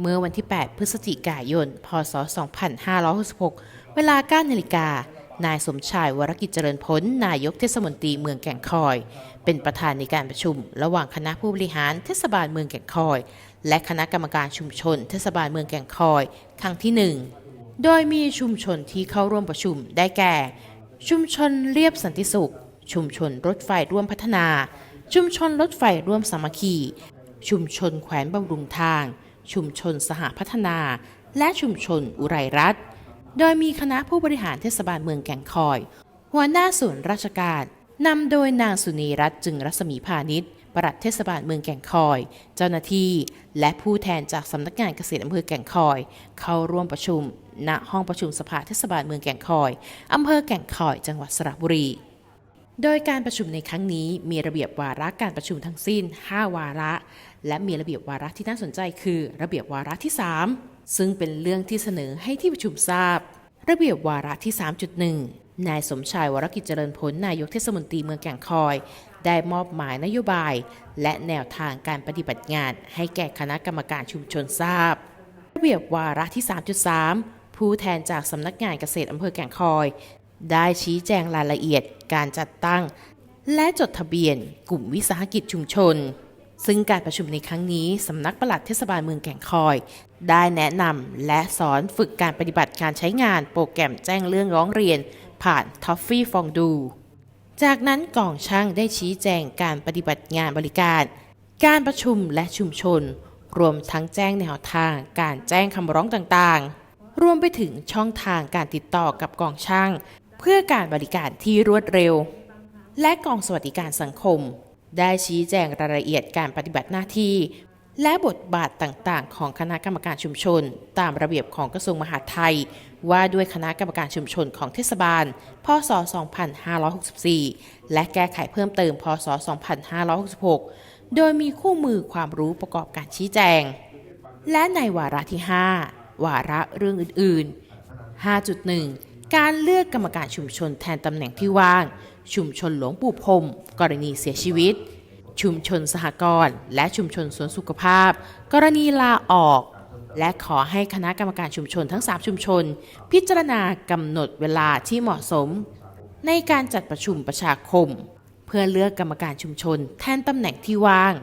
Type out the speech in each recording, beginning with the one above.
เมื่อวันที่ 8 พฤศจิกายน พศ 2566 เวลา9นาฬิกา นายสมชายวรกิจเจริญพ้น นายกเทศมนตรีเมืองแก่งคอย เป็นประธานในการประชุม ระหว่างคณะผู้บริหารเทศบาลเมืองแก่งคอย และคณะกรรมการชุมชน เทศบาลเมืองแก่งคอย ครั้งที่ 1 โดยมีชุมชนที่เข้าร่วมประชุมได้แก่ ชุมชนเรียบสันติสุข ชุมชนรถไฟร่วมพัฒนา ชุมชนรถไฟร่วมสามัคคี ชุมชนแขวนบำรุงทาง ชุมชนสหพัฒนา และชุมชนอุไรรัฐโดยมีคณะผู้บริหารเทศบาลเมืองแก่งคอย หัวหน้าส่วนราชการนำโดยนางสุนีรัตน์จึงรัศมีพาณิชย์ปลัดเทศบาลเมืองแก่งคอย เจ้าหน้าที่ และผู้แทนจากสำนักงานเกษตรอำเภอแก่งคอย เข้าร่วมประชุม ณห้องประชุมสภาเทศบาลเมืองแก่งคอยอำเภอแก่งคอย จังหวัดสระบุรี โดยการประชุมในครั้งนี้มีระเบียบวาระการประชุมทั้งสิ้น 5 วาระ และมีระเบียบวาระที่น่าสนใจคือ ระเบียบวาระที่ 3 ซึ่งเป็นเรื่องที่เสนอให้ที่ประชุมทราบ ระเบียบวาระที่ 3.1 นายสมชายวรกิจเจริญผลนายกเทศมนตรีเมืองแก่งคอย ได้มอบหมายนโยบาย และแนวทางการปฏิบัติงาน ให้แก่คณะกรรมการชุมชนทราบ ระเบียบวาระที่ 3.3ผู้แทนจากสำนักงานเกษตรอำเภอแก่งคอย ได้ชี้แจงรายละเอียดการจัดตั้ง และจดทะเบียนกลุ่มวิสาหกิจชุมชน ซึ่งการประชุมในครั้งนี้สำนักปลัดเทศบาลเมืองแก่งคอย ได้แนะนำและสอนฝึกการปฏิบัติการใช้งานโปรแกรมแจ้งเรื่องร้องเรียน ผ่าน t o f f e e ฟองดู จากนั้นกองช่างได้ชี้แจงการปฏิบัติงานบริการ การประชุมและชุมชน รวมทั้งแจ้งแนวทาง การแจ้งคำร้องต่างๆ รวมไปถึงช่องทางการติดต่อกับกองช่าง พื่อการบริการที่รวดเร็ว และกองสวัสดิการสังคม ได้ชี้แจงรายละเอียดการปฏิบัติหน้าที่ และบทบาทต่างๆ ของคณะกรรมการชุมชน ตามระเบียบของกระทรวงมหาดไทย ว่าด้วยคณะกรรมการชุมชนของเทศบาล พศ 2564 และแก้ไขเพิ่มเติม พศ 2566 โดยมีคู่มือความรู้ประกอบการชี้แจง และในวาระที่ 5 วาระเรื่องอื่น ๆ 5.1 การเลือกกรรมการชุมชนแทนตำแหน่งที่ว่าง ชุมชนหลวงปู่พรมกรณีเสียชีวิต ชุมชนสหกรณ์และชุมชนสวนสุขภาพ กรณีลาออก และขอให้คณะกรรมการชุมชนทั้ง 3 ชุมชน พิจารณากำหนดเวลาที่เหมาะสม ในการจัดประชุมประชาคม เพื่อเลือกกรรมการชุมชน แทนตำแหน่งที่ว่าง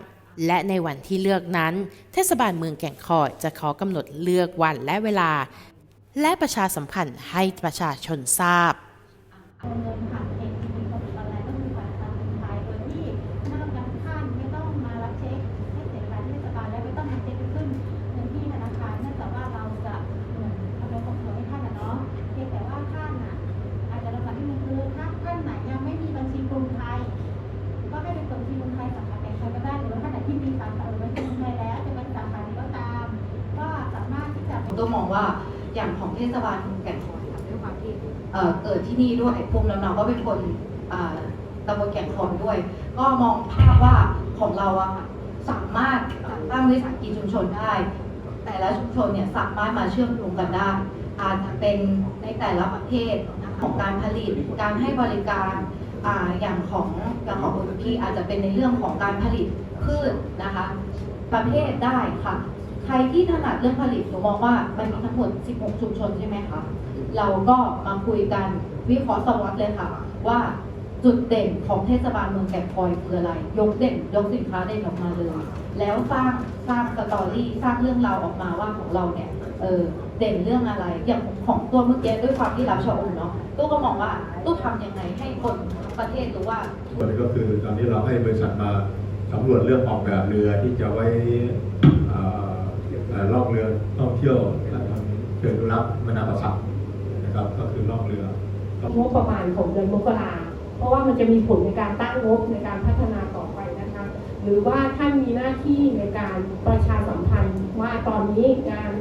และในวันที่เลือกนั้น เทศบาลเมืองแก่งคอยจะขอกำหนดเลือกวันและเวลา และประชาสัมพันธ์ให้ประชาชนทราบโอนเงินผ่านเองมีคนออนไลน์ก็คือผ่านทางเป็นไทยโดยที่คณะกรรมการทุกท่านไม่ต้องมารับเช็คให้เสียการที่เทศบาลและไม่ต้องมาเช็คไปขึ้นเงินที่ธนาคารเนื่องจากว่าเราจะเหมื อย่างคืองไม่มีบัญชีกรุงไทยก็ให้ไปเปิดบัญชีกรุงไทยสาขาแก่งคอยก็ได้หรือว่าท่านไหนที่มีสาขาบัญชีกรุงเทศบาลเมืองแก่งคอยด้วยความที่เกิดที่นี่ด้วยภูมิลำเนาก็เป็นคนตำบลแก่งคอยด้วย ก็มองภาพว่าของเราอะค่ะสามารถตั้งวิสาหกิจชุมชนได้ แต่ละชุมชนเนี่ยสามารถมาเชื่อมโยงกันได้ อาจจะเป็นในแต่ละประเภทของการผลิตการให้บริการออย่างของอย่างของอุตพีอาจจะเป็นในเรื่องของการผลิตพืชนะคะ ประเภทได้ค่ะ รที่ถนัดเรื่องผลิตหนูมองว่ามันมีทั้งหมด 16 ชุมชนใช่ไหมคะ เราก็มาคุยกันวิเคราะห์สวอตเลยค่ะ ว่าจุดเด่นของเทศบาลเมืองแก่งคอยคืออะไร ยกเด่นยกสินค้าเด่นออกมาเลย แล้วสร้างสร้างสตอรี่สร้างเรื่องราวออกมาว่าของเราเนี่ยเออเด่นเรื่องอะไร อย่างของตัวเมื่อกี้ด้วยความที่รับชะอมเนาะตู้ก็มองว่าตู้ทำยังไงให้คนทั้งประเทศรู้ว่าส่วนี้ก็คือตอนนี้เราให้บริษัทมาสำรวจเรื่องออกแบบเรือที่จะไว้เอ่อเอ่อล่องเรือท่องเที่ยวและทำเชิงอนุรักษ์แม่น้ำประสักนะครับ ก็คือล่องเรืองบประมาณของเดือนมกราเพราะว่ามันจะมีผลในการตั้งงบในการพัฒนาต่อไปนะคะ หรือว่าท่านมีหน้าที่ในการประชาสัมพันธ์ว่าตอนนี้งาน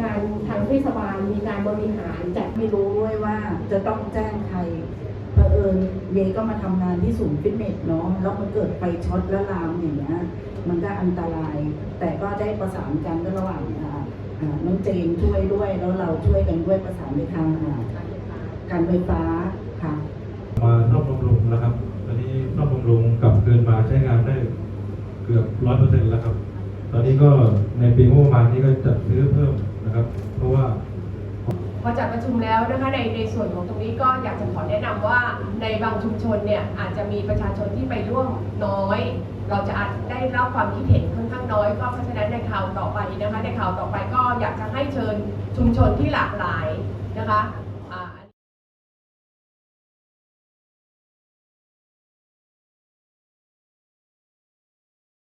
งานทางเทศบาลมีการบริหารจัดไม่รู้ด้วยว่าจะต้องแจ้งใครเผอิญเยก็มาทำงานที่ศูนย์ฟิตเนสเนาะแล้วมันเกิดไฟช็อตแล้วลามอย่างเงี้ยมันก็อันตราย แต่ก็ได้ประสานกันระหว่างน้องเจนช่วยด้วย แล้วเราช่วยกันด้วยประสานไปทางการไฟฟ้าค่ะ มาซ่อมบำรุงนะครับ ตอนนี้ซ่อมบำรุงกลับคืนมาใช้งานได้เกือบร้อยเปอร์เซ็นต์แล้วครับ ตอนนี้ก็ในปีงบประมาณนี้ก็จัดซื้อเพิ่มนะครับ เพราะว่า อจัดประชุมแล้วนะคะในในส่วนของตรงนี้ก็อยากจะขอแนะนำว่าในบางชุมชนเนี่ยอาจจะมีประชาชนที่ไปร่วมน้อย เราจะอาจได้รับความคิดเห็นค่อนข้างน้อย ก็เพราะฉะนั้นในข่าวต่อไปนะคะในข่าวต่อไปก็อยากจะให้เชิญชุมชนที่หลากหลายนะคะ